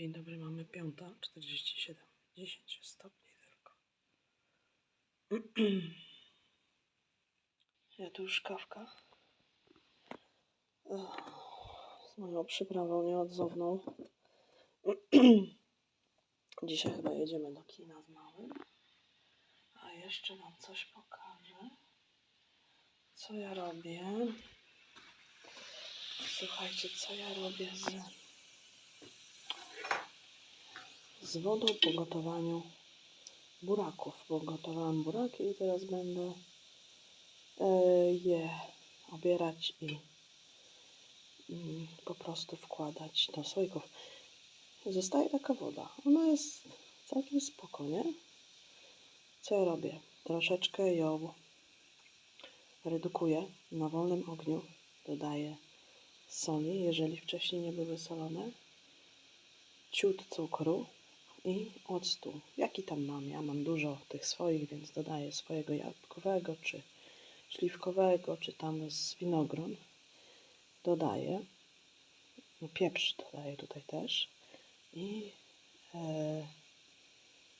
Dzień dobry, mamy piąta, 47, 10 stopni tylko. Ja tu już kawka. Z moją przyprawą nieodzowną. Dzisiaj chyba jedziemy do kina z małym. A jeszcze wam coś pokażę. Co ja robię? Słuchajcie, co ja robię z z wodą po gotowaniu buraków, bo gotowałam buraki i teraz będę e, je obierać i mm, po prostu wkładać do słoików. Zostaje taka woda. Ona jest całkiem spoko, nie? Co ja robię? Troszeczkę ją redukuję na wolnym ogniu. Dodaję soli, jeżeli wcześniej nie były solone. Ciut cukru i octu. Jaki tam mam? Ja mam dużo tych swoich, więc dodaję swojego jabłkowego, czy śliwkowego, czy tam z winogron. Dodaję. No, pieprz dodaję tutaj też. I e,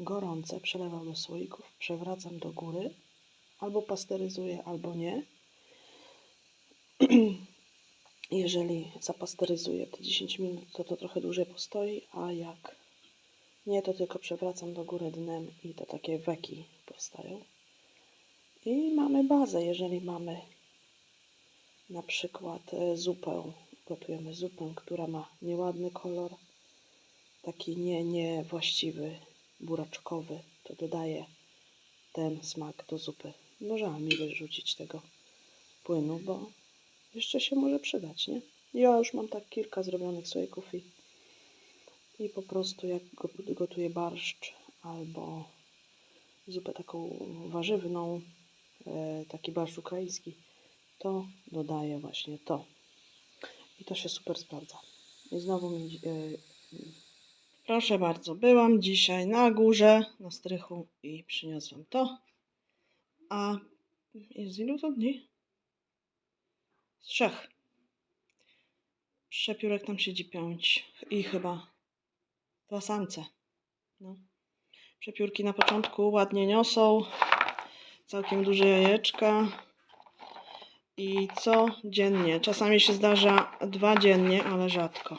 gorące przelewam do słoików, przewracam do góry. Albo pasteryzuję, albo nie. Jeżeli zapasteryzuję te 10 minut, to to trochę dłużej postoi, a jak nie, to tylko przewracam do góry dnem i to takie weki powstają. I mamy bazę, jeżeli mamy na przykład e, zupę, gotujemy zupę, która ma nieładny kolor, taki nie, niewłaściwy, buraczkowy, to dodaję ten smak do zupy. Żal mi wyrzucić tego płynu, bo jeszcze się może przydać, nie? Ja już mam tak kilka zrobionych słoików i i po prostu jak go- gotuję barszcz albo zupę taką warzywną, e, taki barszcz ukraiński, to dodaję właśnie to. I to się super sprawdza. I znowu mi... E, proszę bardzo, byłam dzisiaj na górze, na strychu i przyniosłam to. A jest ilu to dni? Z trzech. Przepiórek tam siedzi pięć i chyba Dwa samce. No. Przepiórki na początku ładnie niosą. Całkiem duże jajeczka. I co dziennie? Czasami się zdarza dwa dziennie, ale rzadko.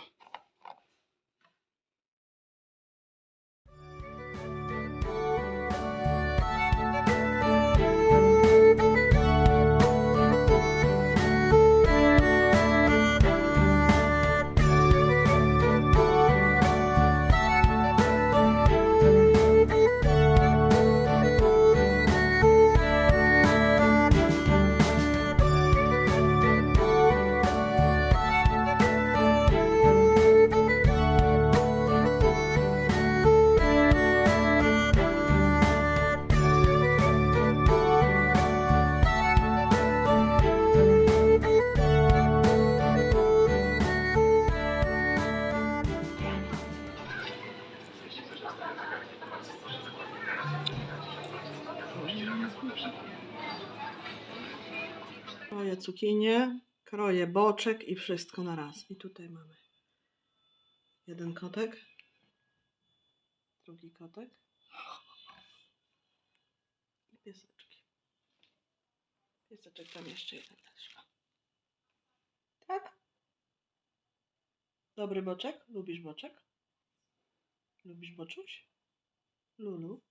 Cukinię, kroję boczek i wszystko na raz. I tutaj mamy jeden kotek, drugi kotek i pieseczki. Pieseczek tam jeszcze jeden też ma. Tak? Dobry boczek? Lubisz boczek? Lubisz boczuś? Lulu?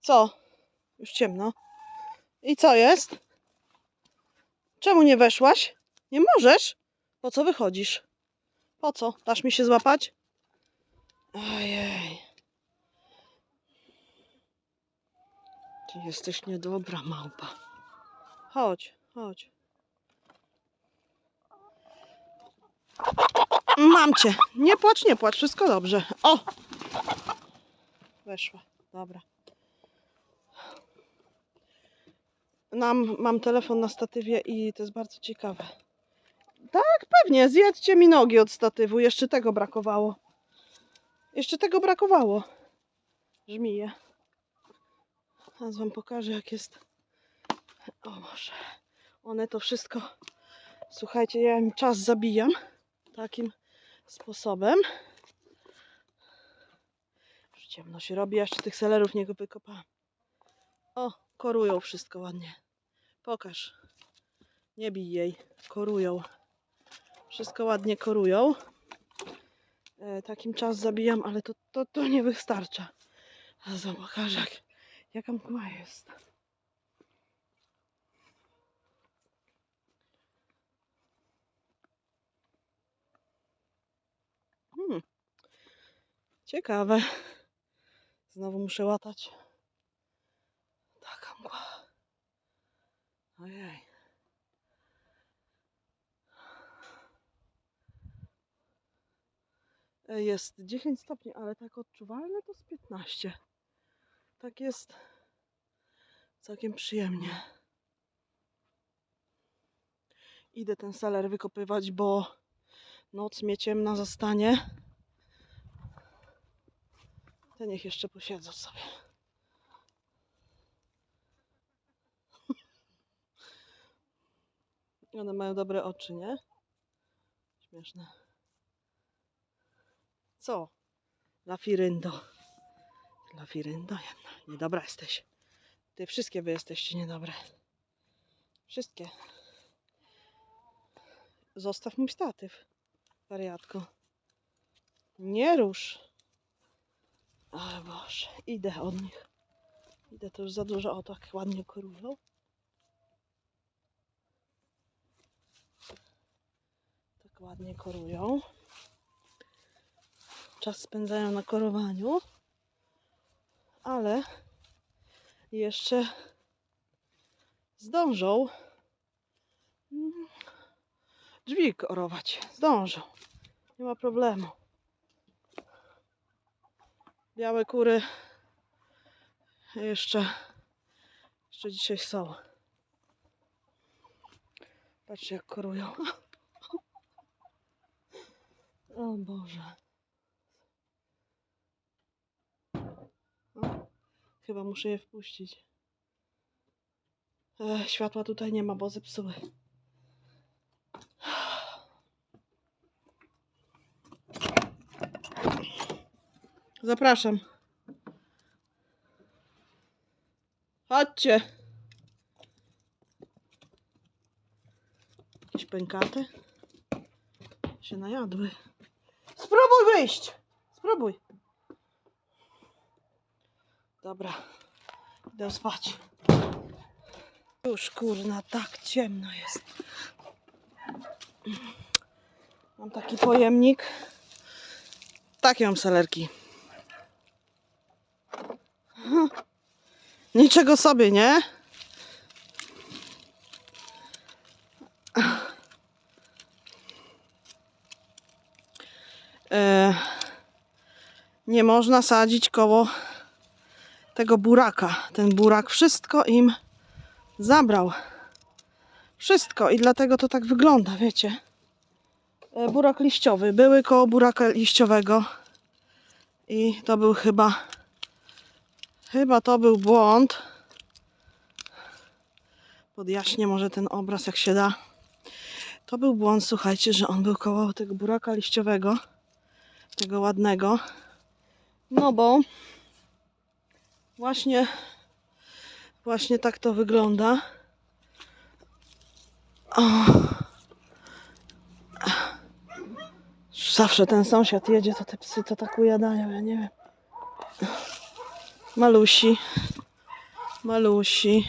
Co? Już ciemno. I co jest? Czemu nie weszłaś? Nie możesz? Po co wychodzisz? Po co? Dasz mi się złapać? Ojej. Ty jesteś niedobra, małpa. Chodź, chodź. Mam cię. Nie płacz, nie płacz. Wszystko dobrze. O! Weszła. Dobra. Nam, mam telefon na statywie i to jest bardzo ciekawe. Tak, pewnie, zjedzcie mi nogi od statywu. Jeszcze tego brakowało. Jeszcze tego brakowało. Żmije. Teraz wam pokażę, jak jest. O Boże. One to wszystko. Słuchajcie, ja im czas zabijam. Takim sposobem. Już ciemno się robi, jeszcze tych selerów nie wykopałam. O, korują wszystko ładnie. Pokaż. Nie bij jej. Korują. Wszystko ładnie korują. E, takim czas zabijam, ale to, to, to nie wystarcza. A zobacz, jak, jaka mgła jest. Hmm. Ciekawe. Znowu muszę łatać. Mgła. Ojej. Jest 10 stopni, ale tak odczuwalne to z 15. Tak jest całkiem przyjemnie. Idę ten seler wykopywać, bo noc mnie ciemna zostanie. Te niech jeszcze posiedzą sobie. One mają dobre oczy, nie? Śmieszne. Co? Lafiryndo. Lafiryndo jedna. Niedobra jesteś. Ty wszystkie wy jesteście niedobre. Wszystkie. Zostaw mój statyw. Wariatko. Nie rusz. Ale Boże, idę od nich. Idę to już za dużo, o tak ładnie korują. Ładnie korują. Czas spędzają na korowaniu. Ale jeszcze zdążą mm, drzwi korować. Zdążą. Nie ma problemu. Białe kury jeszcze, jeszcze dzisiaj są. Patrzcie jak korują. O Boże. O, chyba muszę je wpuścić. E, światła tutaj nie ma, bo zepsuły. Zapraszam. Chodźcie. Jakieś pękaty się najadły. Spróbuj wyjść. Spróbuj. Dobra. Idę spać. Już kurna, tak ciemno jest. Mam taki pojemnik. Takie mam selerki. Niczego sobie, nie? Nie można sadzić koło tego buraka. Ten burak wszystko im zabrał. Wszystko i dlatego to tak wygląda, wiecie. E, burak liściowy. Były koło buraka liściowego i to był chyba chyba to był błąd. Podjaśnię może ten obraz jak się da. To był błąd, słuchajcie, że on był koło tego buraka liściowego, tego ładnego. No bo właśnie właśnie tak to wygląda. O. Zawsze ten sąsiad jedzie, to te psy to tak ujadają, ja nie wiem. Malusi. Malusi.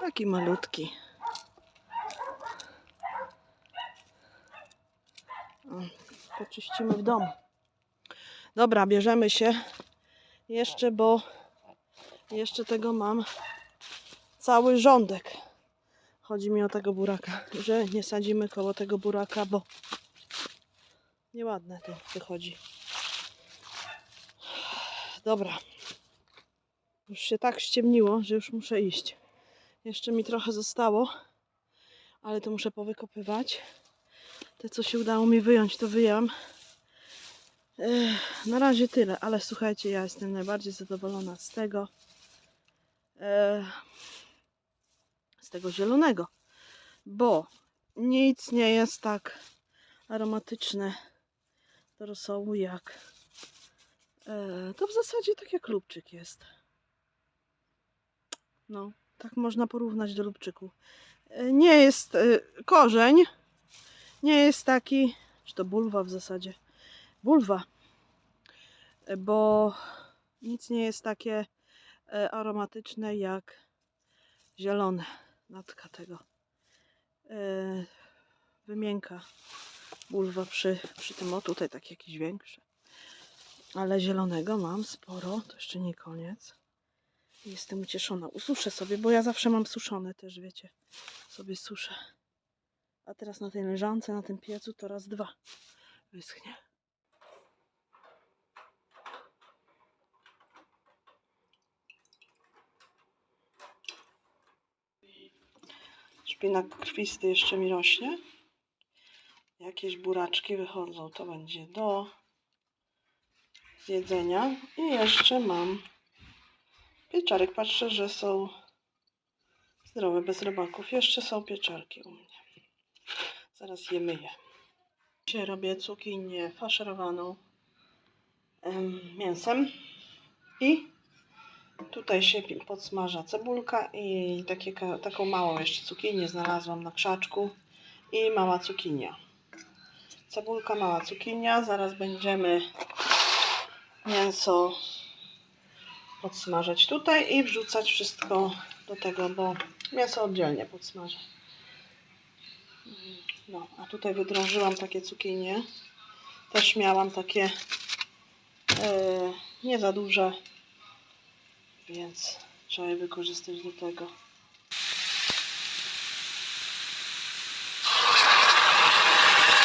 Taki malutki. O, Poczyścimy w domu. Dobra, bierzemy się jeszcze, bo jeszcze tego mam cały rządek. Chodzi mi o tego buraka, że nie sadzimy koło tego buraka, bo nieładne to wychodzi. Dobra. Już się tak ściemniło, że już muszę iść. Jeszcze mi trochę zostało, ale to muszę powykopywać. Te, co się udało mi wyjąć, to wyjęłam. Ech, na razie tyle, ale słuchajcie, ja jestem najbardziej zadowolona z tego. Ech, z tego zielonego, bo nic nie jest tak aromatyczne do rosołu jak e, to w zasadzie tak jak lubczyk jest. No, tak można porównać do lubczyku. E, Nie jest e, korzeń, nie jest taki, czy to bulwa w zasadzie, bulwa, E, bo nic nie jest takie e, aromatyczne jak zielone. Natka tego. E, wymienka bulwa przy, przy tym, o tutaj tak jakiś większy. Ale zielonego mam sporo, to jeszcze nie koniec. Jestem ucieszona, ususzę sobie, bo ja zawsze mam suszone też, wiecie. Sobie suszę a teraz na tej leżance, na tym piecu to raz dwa wyschnie Szpinak krwisty jeszcze mi rośnie. Jakieś buraczki wychodzą. To będzie do zjedzenia. I jeszcze mam pieczarek. Patrzę, że są zdrowe, bez robaków. Jeszcze są pieczarki u mnie. Zaraz je myję. Dzisiaj robię cukinię faszerowaną em, mięsem. I Tutaj się podsmaża cebulka i takie, taką małą jeszcze cukinię znalazłam na krzaczku i mała cukinia. Cebulka, mała cukinia. Zaraz będziemy mięso podsmażać tutaj i wrzucać wszystko do tego, bo mięso oddzielnie podsmażę. No, a tutaj wydrążyłam takie cukinie. Też miałam takie e, nie za duże więc trzeba je wykorzystać do tego.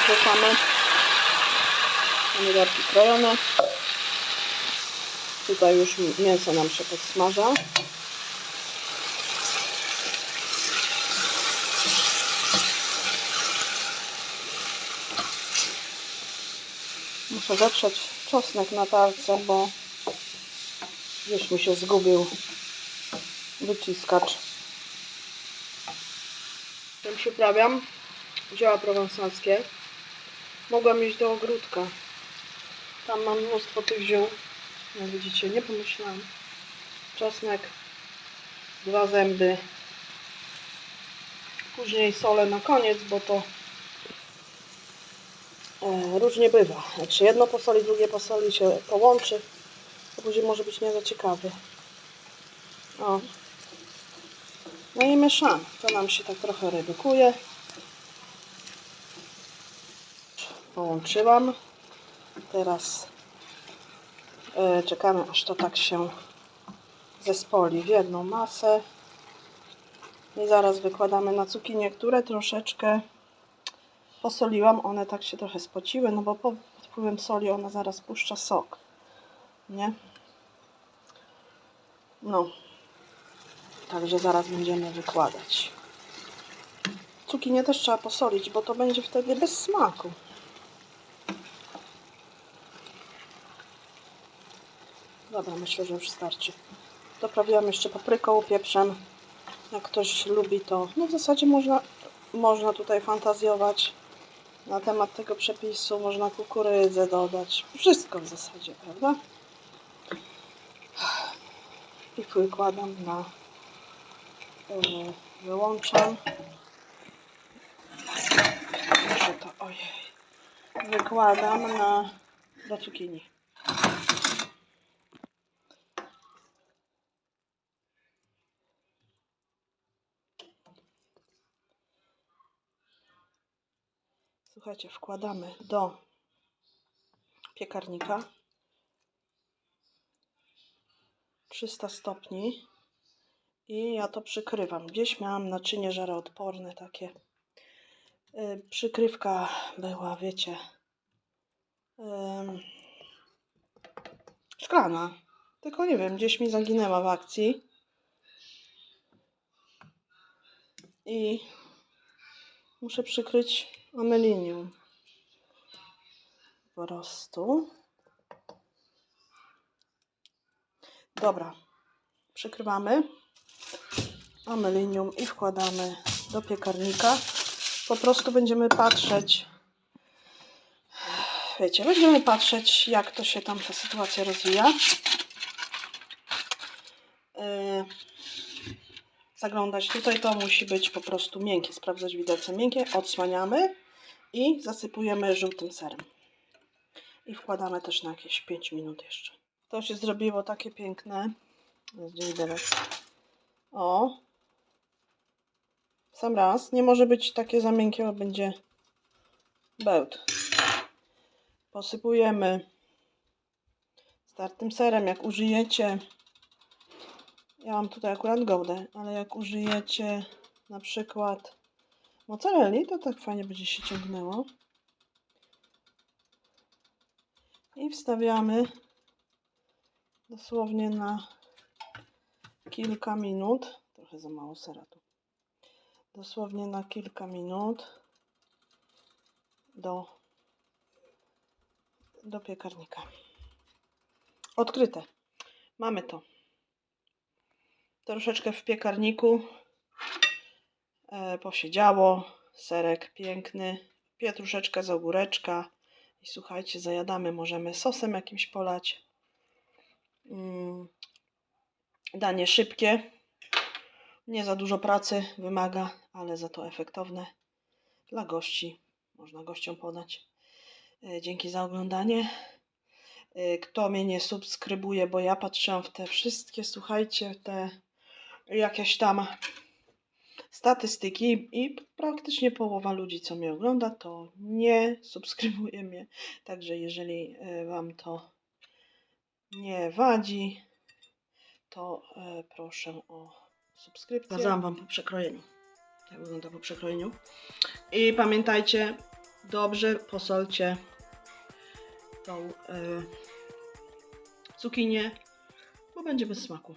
Wrzucamy pomidorki krojone. Tutaj już mięso nam się podsmaża. Muszę zetrzeć czosnek na tarce, bo Gdzieś mi się zgubił wyciskacz. Tym przyprawiam dzieła prowansalskie. Mogłam iść do ogródka. Tam mam mnóstwo tych ziół. Jak widzicie, nie pomyślałam. Czosnek, dwa zęby. Później solę na koniec, bo to różnie bywa. Jak się jedno posoli, drugie posoli się połączy, to później może być nie za ciekawy. O. No i mieszamy. To nam się tak trochę redukuje. Połączyłam. Teraz e, czekamy aż to tak się zespoli w jedną masę. I zaraz wykładamy na cukinie, które troszeczkę posoliłam. One tak się trochę spociły, no bo pod wpływem soli ona zaraz puszcza sok nie? No. Także zaraz będziemy wykładać. Cukinię też trzeba posolić, bo to będzie wtedy bez smaku. Dobra, myślę, że już starczy. Doprawiłam jeszcze papryką, pieprzem. Jak ktoś lubi to, no w zasadzie można, można tutaj fantazjować na temat tego przepisu. Można kukurydzę dodać. Wszystko w zasadzie, prawda? i wykładam na yy, wyłączam muszę to ojej wykładam na do cukinii słuchajcie wkładamy do piekarnika 300 stopni i ja to przykrywam. Gdzieś miałam naczynie żaroodporne takie. Yy, przykrywka była, wiecie, yy, szklana. Tylko nie wiem, gdzieś mi zaginęła w akcji. I muszę przykryć amelinium. Po prostu. Dobra, przykrywamy. amelinium i wkładamy do piekarnika. Po prostu będziemy patrzeć, wiecie, będziemy patrzeć, jak to się tam ta sytuacja rozwija. Yy, zaglądać tutaj, to musi być po prostu miękkie, sprawdzać widelce miękkie, odsłaniamy i zasypujemy żółtym serem. I wkładamy też na jakieś 5 minut jeszcze. To się zrobiło takie piękne. Gdzie widelec? O. Sam raz. Nie może być takie za miękkie, bo będzie bełt. Posypujemy startym serem. Jak użyjecie, ja mam tutaj akurat gołdę, ale jak użyjecie na przykład mozzarelli, to tak fajnie będzie się ciągnęło. I wstawiamy dosłownie na kilka minut. Trochę za mało sera tu. Dosłownie na kilka minut do, do piekarnika. Odkryte. Mamy to. Troszeczkę w piekarniku e, posiedziało. Serek piękny. Pietruszeczka z ogóreczka. I słuchajcie, zajadamy. Możemy sosem jakimś polać. Mm, Danie szybkie. Nie za dużo pracy wymaga, ale za to efektowne. Dla gości. Można gościom podać. E, Dzięki za oglądanie. E, Kto mnie nie subskrybuje, bo ja patrzyłam w te wszystkie, słuchajcie, te jakieś tam statystyki i praktycznie połowa ludzi, co mnie ogląda, to nie subskrybuje mnie. Także jeżeli e, Wam to nie wadzi, to e, proszę o subskrypcję. Pokazałam Wam po przekrojeniu. Jak wygląda po przekrojeniu. I pamiętajcie, dobrze posolcie tą e, cukinię, bo będzie bez smaku.